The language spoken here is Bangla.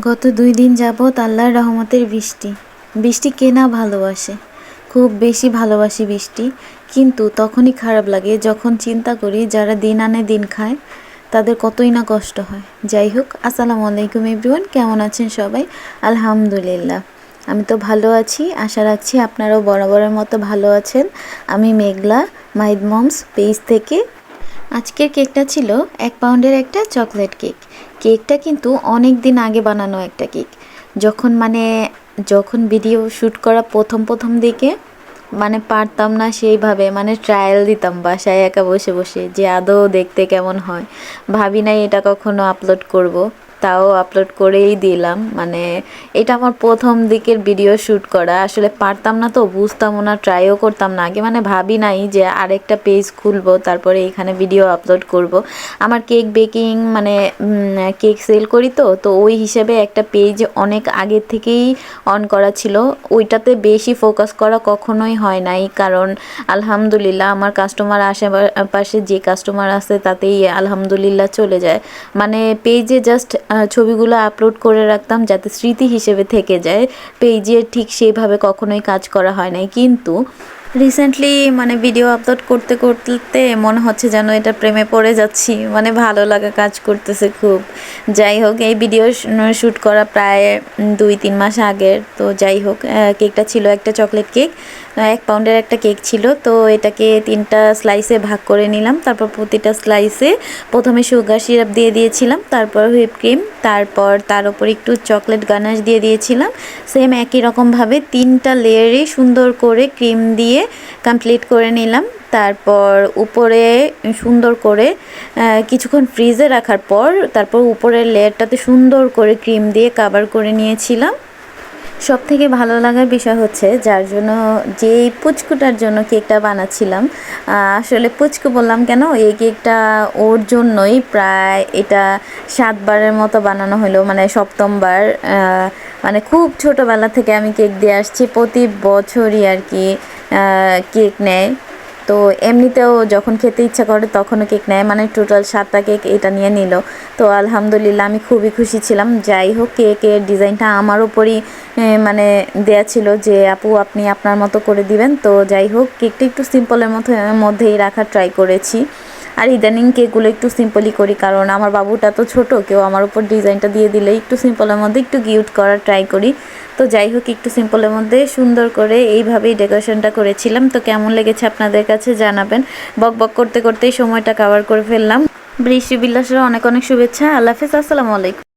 গত দুই দিন যাবৎ আল্লাহর রহমতের বৃষ্টি। বৃষ্টি কে না ভালোবাসে? খুব বেশি ভালোবাসি বৃষ্টি। কিন্তু তখনই খারাপ লাগে যখন চিন্তা করি যারা দিন আনে দিন খায়, তাদের কতই না কষ্ট হয়। যাই হোক, আসসালামু আলাইকুম এভরিওয়ান, কেমন আছেন সবাই? আলহামদুলিল্লাহ। আমি তো ভালো আছি, আশা রাখছি আপনারাও বরাবরের মতো ভালো আছেন। আমি মেঘলা মাইদ মমস, পেজ থেকে আজকের কেকটা ছিল এক পাউন্ডের একটা চকলেট কেক। কেকটা কিন্তু অনেক দিন আগে বানানো একটা কেক। যখন মানে যখন ভিডিও শ্যুট করা প্রথম প্রথম দিকে মানে পারতাম না সেইভাবে মানে ট্রায়াল দিতাম বাসায় একা বসে বসে যে আদৌ দেখতে কেমন হয়। ভাবি নাই এটা কখনো আপলোড করব। তাও আপলোড করেই দিলাম। মানে এটা আমার প্রথম দিকের ভিডিও শ্যুট করা। আসলে পারতাম না তো, বুঝতামও না ট্রাইও করতাম না। আগে মানে ভাবি নাই যে আরেকটা পেজ খুলবো, তারপরে এখানে ভিডিও আপলোড করব। আমার কেক বেকিং মানে কেক সেল করি তো তো ওই হিসেবে একটা পেজ অনেক আগের থেকেই অন করা ছিল। ওইটাতে বেশি ফোকাস করা কখনোই হয় নাই। কারণ আলহামদুলিল্লাহ আমার কাস্টমার আশেপাশে যে কাস্টমার আছে তাতেই আলহামদুলিল্লাহ চলে যায়। মানে পেজে জাস্ট ছবিগুলো আপলোড করে রাখতাম যাতে স্মৃতি হিসেবে থেকে যায়। পেজে ঠিক সেইভাবে কখনোই কাজ করা হয় নাই। কিন্তু রিসেন্টলি মানে ভিডিও আপলোড করতে করতে মনে হচ্ছে যেন এটা প্রেমে পড়ে যাচ্ছি। মানে ভালো লাগা কাজ করতেছে খুব। যাই হোক, এই ভিডিও শ্যুট করা প্রায় দুই, তিন মাস আগের। তো যাই হোক কেকটা ছিল একটা চকলেট কেক এক পাউন্ডের একটা কেক ছিল। তো এটাকে তিনটা স্লাইসে ভাগ করে নিলাম। তারপর প্রতিটা স্লাইসে প্রথমে সুগার সিরাপ দিয়ে দিয়েছিলাম। তারপর হুইপ ক্রিম তারপর তার উপর একটু চকলেট গানাশ দিয়ে দিয়েছিলাম। সেম একই রকমভাবে তিনটা লেয়ারে সুন্দর করে ক্রিম দিয়ে কমপ্লিট করে নিলাম। তারপর উপরে সুন্দর করে কিছুক্ষণ ফ্রিজে রাখার পর তারপর উপরের লেয়ারটাতে সুন্দর করে ক্রিম দিয়ে কাভার করে নিয়েছিলাম। সব থেকে ভালো লাগার বিষয় হচ্ছে যার জন্য যেই পুচকুটার জন্য কেকটা বানাচ্ছিলাম আসলে পুচকু বললাম কেন, এই কেকটা ওর জন্যই প্রায় এটা সাতবারের মতো বানানো হলো মানে সপ্তমবার মানে খুব ছোটোবেলা থেকে আমি কেক দিয়ে আসছি, প্রতি বছরই আর কি। কেক নেয়। তো এমনিতেও যখন খেতে ইচ্ছা করে তখনও কেক নেয়। মানে টোটাল সাতটা কেক এটা নিয়ে নিল। তো আলহামদুলিল্লাহ আমি খুবই খুশি ছিলাম। যাই হোক কেকের ডিজাইনটা আমার ওপরই মানে দেয়া ছিল যে, আপু, আপনি আপনার মতো করে দিবেন। তো যাই হোক কেকটা একটু সিম্পলের মতো মধ্যেই রাখার ট্রাই করেছি। আর ইদানিং কেকগুলো একটু সিম্পলই করি, কারণ আমার বাবুটা তো ছোট, কেউ আমার উপর ডিজাইনটা দিয়ে দিলে একটু সিম্পলের মধ্যে একটু গিউট করার ট্রাই করি। তো যাই হোক, একটু সিম্পলের মধ্যে সুন্দর করে এইভাবেই ডেকোরেশনটা করেছিলাম। তো কেমন লেগেছে আপনাদের কাছে জানাবেন। বক বক করতে করতেই সময়টা কাভার করে ফেললাম। বৃষ্টি বিলাসের অনেক অনেক শুভেচ্ছা। আল্লাহ হাফিজ। আসসালামু আলাইকুম।